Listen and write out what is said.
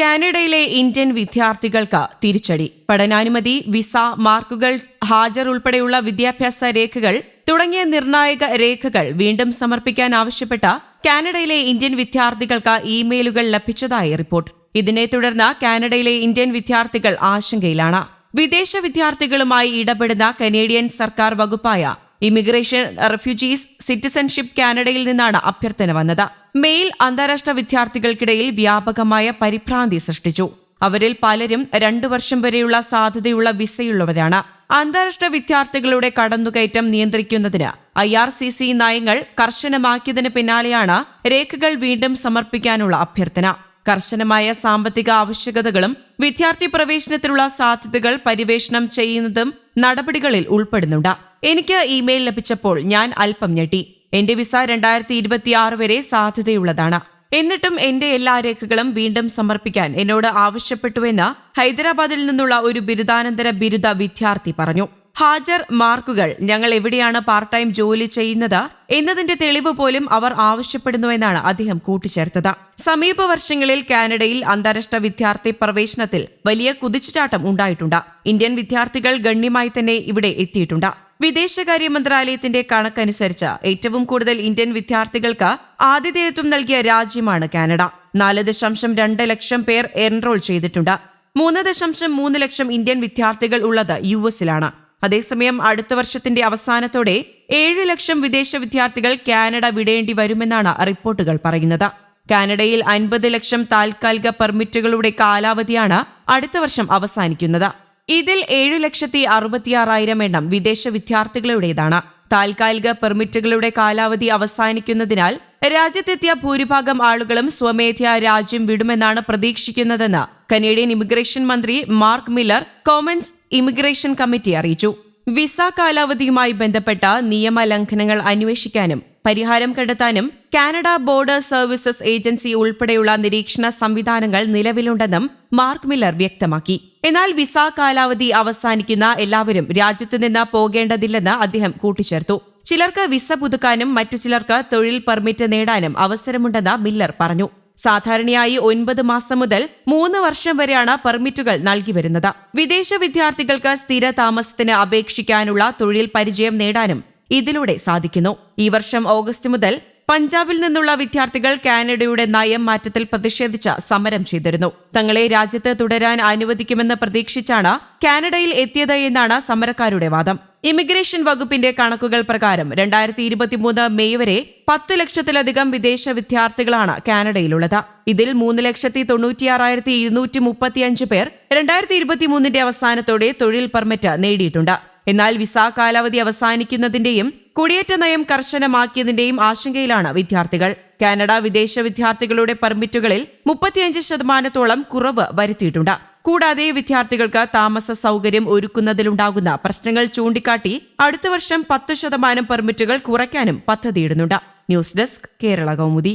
കാനഡയിലെ ഇന്ത്യൻ വിദ്യാർത്ഥികൾക്ക് തിരിച്ചടി. പഠനാനുമതി വിസ മാർക്കുകൾ ഹാജർ ഉൾപ്പെടെയുള്ള വിദ്യാഭ്യാസ രേഖകൾ തുടങ്ങിയ നിർണായക രേഖകൾ വീണ്ടും സമർപ്പിക്കാൻ ആവശ്യപ്പെട്ട കാനഡയിലെ ഇന്ത്യൻ വിദ്യാർത്ഥികൾക്ക് ഇമെയിലുകൾ ലഭിച്ചതായി റിപ്പോർട്ട്. ഇതിനെ തുടർന്ന് കാനഡയിലെ ഇന്ത്യൻ വിദ്യാർത്ഥികൾ ആശങ്കയിലാണ്. വിദേശ വിദ്യാർത്ഥികളുമായി ഇടപെടുന്ന കനേഡിയൻ സർക്കാർ വകുപ്പായ ഇമിഗ്രേഷൻ റെഫ്യൂജീസ് സിറ്റിസൺഷിപ്പ് കാനഡയിൽ നിന്നാണ് അഭ്യർത്ഥന വന്നത്. മെയിൽ അന്താരാഷ്ട്ര വിദ്യാർത്ഥികൾക്കിടയിൽ വ്യാപകമായ പരിഭ്രാന്തി സൃഷ്ടിച്ചു. അവരിൽ പലരും രണ്ടു വർഷം വരെയുള്ള സാധ്യതയുള്ള വിസയുള്ളവരാണ്. അന്താരാഷ്ട്ര വിദ്യാർത്ഥികളുടെ കടന്നുകയറ്റം നിയന്ത്രിക്കുന്നതിന് ഐ ആർ സി സി നയങ്ങൾ കർശനമാക്കിയതിന് പിന്നാലെയാണ് രേഖകൾ വീണ്ടും സമർപ്പിക്കാനുള്ള അഭ്യർത്ഥന. കർശനമായ സാമ്പത്തിക ആവശ്യകതകളും വിദ്യാർത്ഥി പ്രവേശനത്തിനുള്ള സാധ്യതകൾ പരിവേഷണം ചെയ്യുന്നതും നടപടികളിൽ ഉൾപ്പെടുന്നുണ്ട്. എനിക്ക് ഇമെയിൽ ലഭിച്ചപ്പോൾ ഞാൻ അല്പം ഞെട്ടി. എന്റെ വിസ രണ്ടായിരത്തി ഇരുപത്തിയാറ് വരെ സാധ്യതയുള്ളതാണ് എന്നിട്ടും എന്റെ എല്ലാ രേഖകളും വീണ്ടും സമർപ്പിക്കാൻ എന്നോട് ആവശ്യപ്പെട്ടുവെന്ന് ഹൈദരാബാദിൽ നിന്നുള്ള ഒരു ബിരുദാനന്തര ബിരുദ വിദ്യാർത്ഥി പറഞ്ഞു. ഹാജർ മാർക്കുകൾ ഞങ്ങൾ എവിടെയാണ് പാർട്ട് ടൈം ജോലി ചെയ്യുന്നത് എന്നതിന്റെ തെളിവ് പോലും അവർ ആവശ്യപ്പെടുന്നുവെന്നാണ് അദ്ദേഹം കൂട്ടിച്ചേർത്തത്. സമീപ വർഷങ്ങളിൽ കാനഡയിൽ അന്താരാഷ്ട്ര വിദ്യാർത്ഥി പ്രവേശനത്തിൽ വലിയ കുതിച്ചുചാട്ടം ഉണ്ടായിട്ടുണ്ട്. ഇന്ത്യൻ വിദ്യാർത്ഥികൾ ഗണ്യമായി തന്നെ ഇവിടെ എത്തിയിട്ടുണ്ട്. വിദേശകാര്യ മന്ത്രാലയത്തിന്റെ കണക്കനുസരിച്ച് ഏറ്റവും കൂടുതൽ ഇന്ത്യൻ വിദ്യാർത്ഥികൾക്ക് ആതിഥേയത്വം നൽകിയ രാജ്യമാണ് കാനഡ. നാല് ദശാംശം രണ്ട് ലക്ഷം പേർ എൻറോൾ ചെയ്തിട്ടുണ്ട്. മൂന്ന് ദശാംശം മൂന്ന് ലക്ഷം ഇന്ത്യൻ വിദ്യാർത്ഥികൾ ഉള്ളത് യു എസിലാണ്. അതേസമയം അടുത്ത വർഷത്തിന്റെ അവസാനത്തോടെ ഏഴ് ലക്ഷം വിദേശ വിദ്യാർത്ഥികൾ കാനഡ വിടേണ്ടി വരുമെന്നാണ് റിപ്പോർട്ടുകൾ പറയുന്നത്. കാനഡയിൽ അൻപത് ലക്ഷം താൽക്കാലിക പെർമിറ്റുകളുടെ കാലാവധിയാണ് അടുത്ത വർഷം അവസാനിക്കുന്നത്. ഇതിൽ ഏഴു ലക്ഷത്തി അറുപത്തിയാറായിരം എണ്ണം വിദേശ വിദ്യാർത്ഥികളുടേതാണ്. താൽക്കാലിക പെർമിറ്റുകളുടെ കാലാവധി അവസാനിക്കുന്നതിനാൽ രാജ്യത്തെത്തിയ ഭൂരിഭാഗം ആളുകളും സ്വമേധ്യ രാജ്യം വിടുമെന്നാണ് പ്രതീക്ഷിക്കുന്നതെന്ന് കനേഡിയൻ ഇമിഗ്രേഷൻ മന്ത്രി Marc Miller Commons immigration committee അറിയിച്ചു. വിസ കാലാവധിയുമായി ബന്ധപ്പെട്ട നിയമലംഘനങ്ങൾ അന്വേഷിക്കാനും പരിഹാരം കണ്ടെത്താനും കാനഡ ബോർഡർ സർവീസസ് ഏജൻസി ഉൾപ്പെടെയുള്ള നിരീക്ഷണ സംവിധാനങ്ങൾ നിലവിലുണ്ടെന്നും മാർക്ക് മില്ലർ വ്യക്തമാക്കി. എന്നാൽ വിസ കാലാവധി അവസാനിക്കുന്ന എല്ലാവരും രാജ്യത്തു നിന്ന് പോകേണ്ടതില്ലെന്ന് അദ്ദേഹം കൂട്ടിച്ചേർത്തു. ചിലർക്ക് വിസ പുതുക്കാനും മറ്റു ചിലർക്ക് തൊഴിൽ പെർമിറ്റ് നേടാനും അവസരമുണ്ടെന്ന് മില്ലർ പറഞ്ഞു. സാധാരണയായി ഒൻപത് മാസം മുതൽ മൂന്ന് വർഷം വരെയാണ് പെർമിറ്റുകൾ നൽകി വരുന്നത്. വിദേശ വിദ്യാർത്ഥികൾക്ക് സ്ഥിര താമസത്തിന് അപേക്ഷിക്കാനുള്ള തൊഴിൽ പരിചയം നേടാനും ഇതിലൂടെ സാധിക്കുന്നു. ഈ വർഷം ഓഗസ്റ്റ് മുതൽ പഞ്ചാബിൽ നിന്നുള്ള വിദ്യാർത്ഥികൾ കാനഡയുടെ നയം മാറ്റത്തിൽ പ്രതിഷേധിച്ച് സമരം ചെയ്തിരുന്നു. തങ്ങളെ രാജ്യത്ത് തുടരാൻ അനുവദിക്കുമെന്ന് പ്രതീക്ഷിച്ചാണ് കാനഡയിൽ എത്തിയത് എന്നാണ് സമരക്കാരുടെ വാദം. ഇമിഗ്രേഷൻ വകുപ്പിന്റെ കണക്കുകൾ പ്രകാരം രണ്ടായിരത്തി ഇരുപത്തിമൂന്ന് മെയ് വരെ പത്തു ലക്ഷത്തിലധികം വിദേശ വിദ്യാർത്ഥികളാണ് കാനഡയിലുള്ളത്. ഇതിൽ മൂന്ന് ലക്ഷത്തി തൊണ്ണൂറ്റിയാറായിരത്തി ഇരുന്നൂറ്റി മുപ്പത്തിയഞ്ച് പേർ രണ്ടായിരത്തി ഇരുപത്തിമൂന്നിന്റെ അവസാനത്തോടെ തൊഴിൽ പെർമിറ്റ് നേടിയിട്ടുണ്ട്. എന്നാൽ വിസ കാലാവധി അവസാനിക്കുന്നതിന്റെയും കുടിയേറ്റ നയം കർശനമാക്കിയതിന്റെയും ആശങ്കയിലാണ് വിദ്യാർത്ഥികൾ. കാനഡ വിദേശ വിദ്യാർത്ഥികളുടെ പെർമിറ്റുകളിൽ മുപ്പത്തിയഞ്ച് ശതമാനത്തോളം കുറവ് വരുത്തിയിട്ടുണ്ട്. കൂടാതെ വിദ്യാർത്ഥികൾക്ക് താമസ സൗകര്യം ഒരുക്കുന്നതിലുണ്ടാകുന്ന പ്രശ്നങ്ങൾ ചൂണ്ടിക്കാട്ടി അടുത്ത വർഷം പത്ത് ശതമാനം പെർമിറ്റുകൾ കുറയ്ക്കാനും പദ്ധതിയിടുന്നുണ്ട്. News desk Kerala Kaumudi.